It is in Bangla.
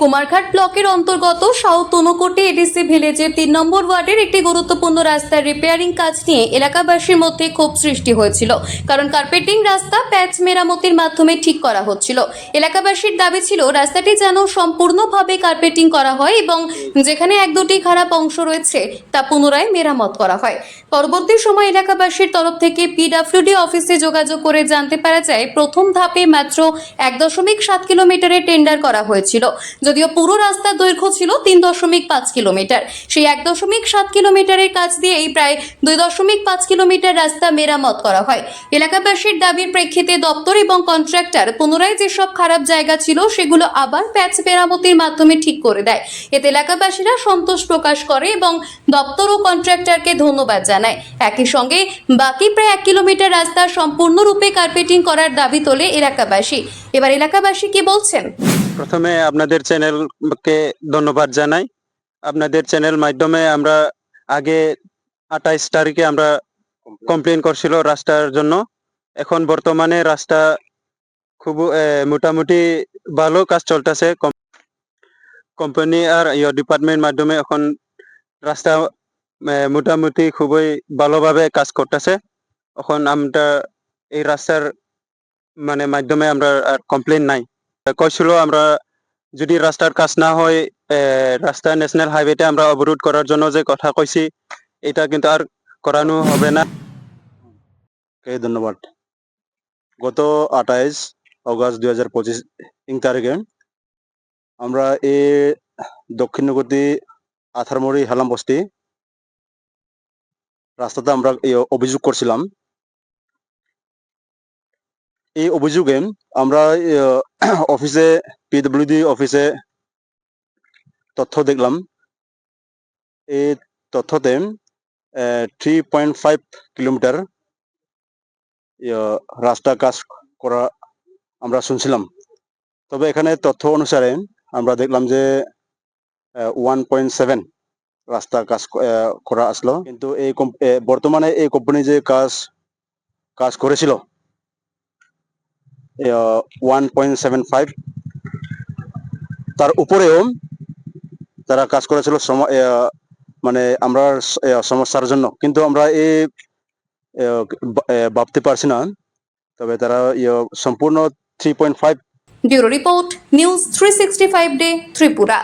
কুমারঘাট ব্লকের অন্তর্গত সাউথ তনুকোটি এডিসি ভিলেজের তিন নম্বর ওয়ার্ডের একটি গুরুত্বপূর্ণ রাস্তার রিপেয়ারিং কাজ নিয়ে এলাকাবাসীর মধ্যে ক্ষোভ সৃষ্টি হয়েছিল। কারণ কার্পেটিং রাস্তা প্যাচ মেরামতির মাধ্যমে ঠিক করা হচ্ছিল। এলাকাবাসীর দাবি ছিল, রাস্তাটি যেন সম্পূর্ণভাবে কার্পেটিং করা হয় এবং যেখানে এক দুটি খারাপ অংশ রয়েছে, তা পুনরায় মেরামত করা হয়। পরবর্তী সময় এলাকাবাসীর তরফ থেকে পিডাব্লিউডি অফিসে যোগাযোগ করে জানতে পারা যায়, প্রথম ধাপে মাত্র এক দশমিক সাত কিলোমিটারের টেন্ডার করা হয়েছিল। যদিও পুরো রাস্তার দৈর্ঘ্য ছিল তিন দশমিক পাঁচ কিলোমিটার। সেই এক দশমিক সাত কিলোমিটারের কাজ দিয়েই প্রায় দুই দশমিক পাঁচ কিলোমিটার রাস্তা মেরামত করা হয়। এলাকাবাসীর দাবির প্রেক্ষিতে দপ্তর এবং কন্ট্রাক্টর পুনরায় যেসব খারাপ জায়গা ছিল, সেগুলো আবার প্যাচ মেরামতির মাধ্যমে ঠিক করে দেয়। এতে এলাকাবাসীরা সন্তোষ প্রকাশ করে এবং দপ্তর ও কন্ট্রাক্টরকে ধন্যবাদ জানায়। একই সঙ্গে বাকি প্রায় এক কিলোমিটার রাস্তা সম্পূর্ণরূপে কার্পেটিং করার দাবি তোলে এলাকাবাসী। এবার এলাকাবাসী কি বলছেন? প্রথমে আপনাদের চ্যানেলকে ধন্যবাদ জানাই। আপনাদের চ্যানেল মাধ্যমে আমরা আগে আঠাইশ তারিখে আমরা কমপ্লেন করছিল রাস্তার জন্য। এখন বর্তমানে রাস্তা খুব মোটামুটি ভালো কাজ চলতেছে। কোম্পানি আর ইয়ে ডিপার্টমেন্ট মাধ্যমে এখন রাস্তা মোটামুটি খুবই ভালোভাবে কাজ করতেছে। এখন আমরা এই রাস্তার মানে মাধ্যমে আমরা আর কমপ্লেন নাই। কইছিল আমরা যদি রাস্তার কাজ না হয় এ, রাস্তা ন্যাশনাল হাইওয়েতে আমরা অবরোধ করার জন্য যে কথা কইছি এটা কিন্তু আর করানো হবে না। ধন্যবাদ। গত আঠাইশ অগস্ট দুই হাজার পঁচিশ ইং তারিখে আমরা এই দক্ষিণগতি আথারমড়ি হেলাম বস্তি রাস্তাতে আমরা অভিযোগ করছিলাম এই অভিযোগে আমরা অফিসে পিডব্লিউডি অফিসে তথ্য দেখলাম। এই তথ্যতে থ্রি পয়েন্ট ফাইভ কিলোমিটার রাস্তা কাজ করা আমরা শুনছিলাম। তবে এখানে তথ্য অনুসারে আমরা দেখলাম যে ওয়ান পয়েন্ট সেভেন রাস্তা কাজ করা আসলো। কিন্তু এই বর্তমানে এই কোম্পানি যে কাজ কাজ করেছিল ওয়ান পয়েন্ট সেভেন ফাইভ তার উপরেও তারা কাজ করেছিল মানে আমরা সমস্যার জন্য। কিন্তু আমরা এই ভাবতে পারছি না। তবে তারা সম্পূর্ণ three point five bureau report, news three sixty five day Tripura.